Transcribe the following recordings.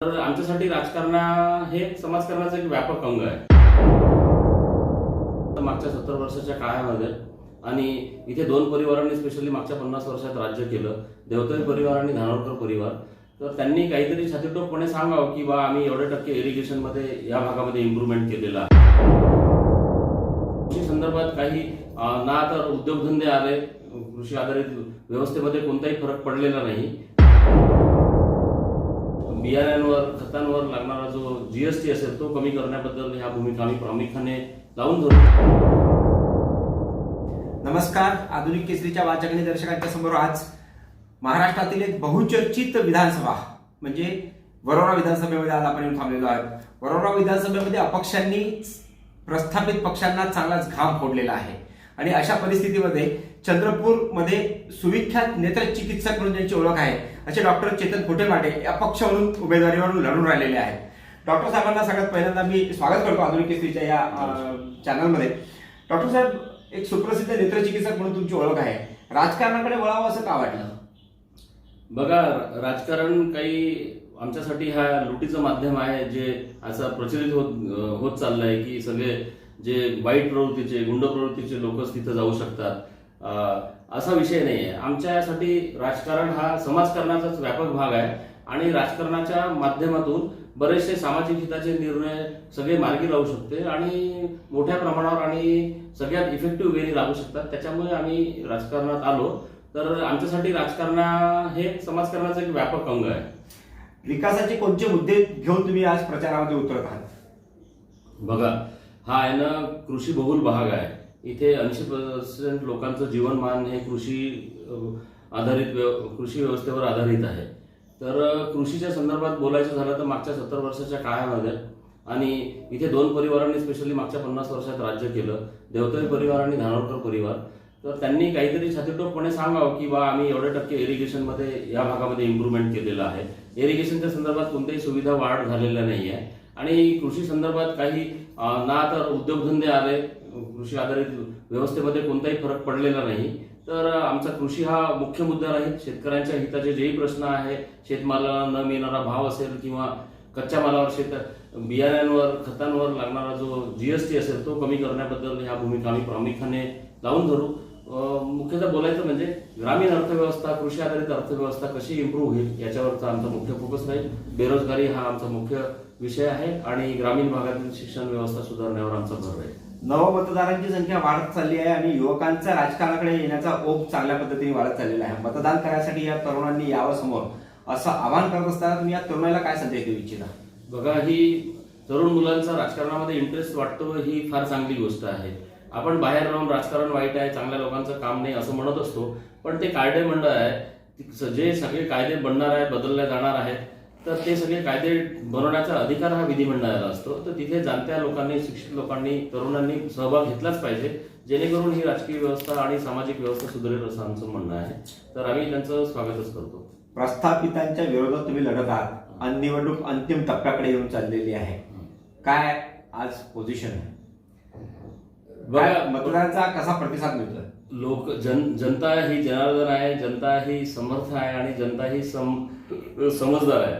तर आमच्यासाठी राजकारण हे समाजकारणाचं एक व्यापक अंग आहे. तर मागच्या सत्तर वर्षाच्या काळामध्ये आणि इथे दोन परिवारांनी स्पेशली मागच्या पन्नास वर्षात राज्य केलं देवतळी परिवार आणि धानोरकर परिवार. तर त्यांनी काहीतरी छातीटोकपणे सांगावं की बा आम्ही एवढे टक्के इरिगेशनमध्ये या भागामध्ये इम्प्रूव्हमेंट केलेलं कृषी संदर्भात काही ना तर उद्योगधंदे आले कृषी आधारित व्यवस्थेमध्ये कोणताही फरक पडलेला नाही. बियाण्यांवर खतांवर लागणारा जो जीएसटी असेल तो कमी करण्याबद्दल ह्या भूमिका आम्ही प्रामुख्याने लावून धरू नमस्कार. आधुनिक केसरीच्या वाचक आणि दर्शकांच्या समोर आज महाराष्ट्रातील एक बहुचर्चित विधानसभा म्हणजे वरोरा विधानसभेमध्ये आज आपण येऊन थांबलेलो आहोत. वरोरा विधानसभेमध्ये अपक्षांनी प्रस्थापित पक्षांना चांगलाच घाम फोडलेला आहे. आणि अशा परिस्थितीमध्ये चंद्रपूरमध्ये सुविख्यात नेत्रचिकित्सक म्हणून ज्यांची ओळख आहे असे डॉक्टर चेतन खोटेमाटे या पक्ष म्हणून उमेदवारीवरून लढून राहिलेले आहेत. डॉक्टर साहेबांना सगळ्यात पहिल्यांदा मी स्वागत करतो आधुनिक केसरीच्या या चॅनलमध्ये. डॉक्टर साहेब एक सुप्रसिद्ध नेत्रचिकित्सक म्हणून तुमची ओळख आहे. राजकारणाकडे वळावं असं का वाटलं? बघा राजकारण काही आमच्यासाठी हा लुटीचं माध्यम आहे जे असं प्रचलित होत होत चाललंय की सगळे जे वाईट प्रवृत्तीचे गुंड प्रवृत्तीचे लोकच तिथं जाऊ शकतात. असा विषय नाही आहे आमच्यासाठी राजकारण हा समाजकारणाचाच व्यापक भाग आहे. आणि राजकारणाच्या माध्यमातून बरेचसे सामाजिक हिताचे निर्णय सगळे मार्गी लावू शकते आणि मोठ्या प्रमाणावर आणि सगळ्यात इफेक्टिव्ह वेनी लागू शकतात. त्याच्यामुळे आम्ही राजकारणात आलो. तर आमच्यासाठी राजकारण हे समाजकारणाचं एक व्यापक अंग आहे. विकासाचे कोणते मुद्दे घेऊन तुम्ही आज प्रचारामध्ये उतरत आहात? बघा हा आहे ना कृषी बहुल भाग आहे. इथे ऐंशी पर्सेंट लोकांचं जीवनमान हे कृषी आधारित व्यव- कृषी व्यवस्थेवर आधारित आहे. तर कृषीच्या संदर्भात बोलायचं झालं तर मागच्या सत्तर वर्षाच्या काळामध्ये आणि इथे दोन परिवारांनी स्पेशली मागच्या पन्नास वर्षात राज्य केलं देवतरी परिवार आणि धानोरकर परिवार. तर त्यांनी काहीतरी छातीटोपपणे सांगावं की बा आम्ही एवढे टक्के इरिगेशनमध्ये या भागामध्ये इम्प्रूव्हमेंट केलेलं आहे. इरिगेशनच्या संदर्भात कोणत्याही सुविधा वाढ झालेल्या नाही आहे आणि कृषी संदर्भात काही ना तर उद्योगधंदे आले कृषी आधारित व्यवस्थेमध्ये कोणताही फरक पडलेला नाही. तर आमचा कृषी हा मुख्य मुद्दा राहील. शेतकऱ्यांच्या हिताचे जेही प्रश्न आहे शेतमालाला न मिळणारा भाव असेल किंवा कच्च्या मालावर शेत बियाण्यांवर खतांवर लागणारा जो जीएसटी असेल तो कमी करण्याबद्दल ह्या भूमिका आम्ही प्रामुख्याने लावून धरू. मुख्यतः बोलायचं म्हणजे ग्रामीण अर्थव्यवस्था कृषी आधारित अर्थव्यवस्था कशी इम्प्रूव्ह होईल याच्यावरचा आमचा मुख्य फोकस राहील. बेरोजगारी हा आमचा मुख्य विषय आहे आणि ग्रामीण भागातील शिक्षण व्यवस्था सुधारण्यावर आमचा भर राहील. नवमतदारांची संख्या वाढत चालली आहे आणि युवकांचा राजकारणाकडे येण्याचा ओघ चांगल्या पद्धतीने वाढत चाललेला आहे. मतदान करण्यासाठी या तरुणांनी यावं समोर असं आवाहन करत असताना तुम्ही या तरुणाला काय संदेश देऊ इच्छिता? बघा ही तरुण मुलांचा राजकारणामध्ये इंटरेस्ट वाटतो ही फार चांगली गोष्ट आहे. आपण बाहेर राहून राजकारण वाईट आहे चांगल्या लोकांचं काम नाही असं म्हणत असतो पण ते कायदे मंडळ आहे जे सगळे कायदे बनणार आहे बदलले जाणार आहेत तर ते सगळे कायदे बनवण्याचा अधिकार हा विधिमंडळाला असतो. तर तिथे जाणत्या लोकांनी शिक्षित लोकांनी तरुणांनी सहभाग घेतलाच पाहिजे जेणेकरून ही राजकीय व्यवस्था आणि सामाजिक व्यवस्था सुधारेल असं आमचं म्हणणं आहे. तर आम्ही त्यांचं स्वागतच करतो. प्रस्थापितांच्या विरोधात तुम्ही लढत आहात आणि निवडणूक अंतिम टप्प्याकडे येऊन चाललेली आहे. काय आज पोझिशन आहे? काय मतदारांचा कसा प्रतिसाद मिळतोय? लोक जन जनता ही जनार्दन आहे जनता ही समर्थ आहे आणि जनता ही सम समजदार आहे.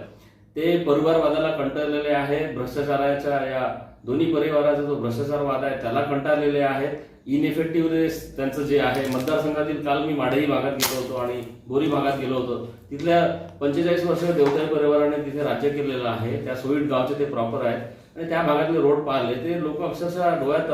ते परिवारवादाला कंटाळलेले आहेत. भ्रष्टाचाराच्या या दोन्ही परिवाराचा जो भ्रष्टाचारवाद आहे त्याला कंटाळलेले आहेत. इनइफेक्टिव्हनेस त्यांचं जे आहे मतदारसंघातील काल मी माढई भागात गेलो होतो आणि बोरी भागात गेलो होतो. तिथल्या पंचेचाळीस वर्ष देवताई परिवाराने तिथे राज्य केलेलं आहे. त्या सोईट गावचे ते प्रॉपर आहेत. आणि त्या भागातले रोड पाहिले ते लोक अक्षरशः डोळ्यात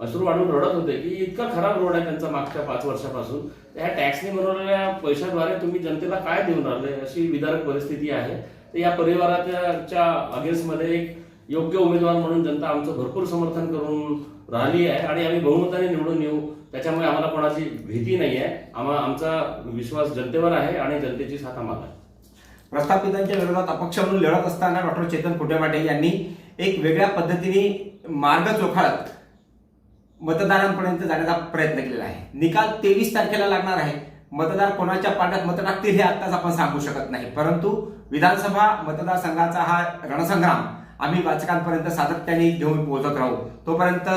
अश्रू आणून रडत होते की इतका खराब रोड आहे त्यांचा मागच्या पाच वर्षापासून. त्या टॅक्सने बनवलेल्या पैशाद्वारे तुम्ही जनतेला काय देऊन राहिले अशी विदारक परिस्थिती आहे. तर या परिवाराच्या अगेन्स्टमध्ये एक योग्य उमेदवार म्हणून जनता आमचं भरपूर समर्थन करून राहिली आहे आणि आम्ही बहुमताने निवडून येऊ. त्याच्यामुळे आम्हाला कोणाची भीती नाही आहे आम्हा आमचा विश्वास जनतेवर आहे आणि जनतेची साथ आम्हाला आहे. प्रस्थापितांच्या विरोधात अपक्ष म्हणून लढत असताना डॉक्टर चेतन कुटेमाटे यांनी एक वेगळ्या पद्धतीने मार्ग चोखाळत मतदारांपर्यंत जाण्याचा प्रयत्न केलेला आहे. निकाल तेवीस तारखेला लागणार आहे. मतदार कोणाच्या पाट्यात मत टाकतील हे आत्ताच आपण सांगू शकत नाही. परंतु विधानसभा मतदारसंघाचा हा रणसंग्राम आम्ही वाचकांपर्यंत सातत्याने घेऊन पोहोचत राहू. तोपर्यंत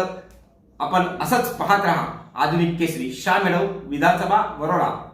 आपण असंच पाहत राहा. आधुनिक केसरी शा मिळव विधानसभा वरोडा.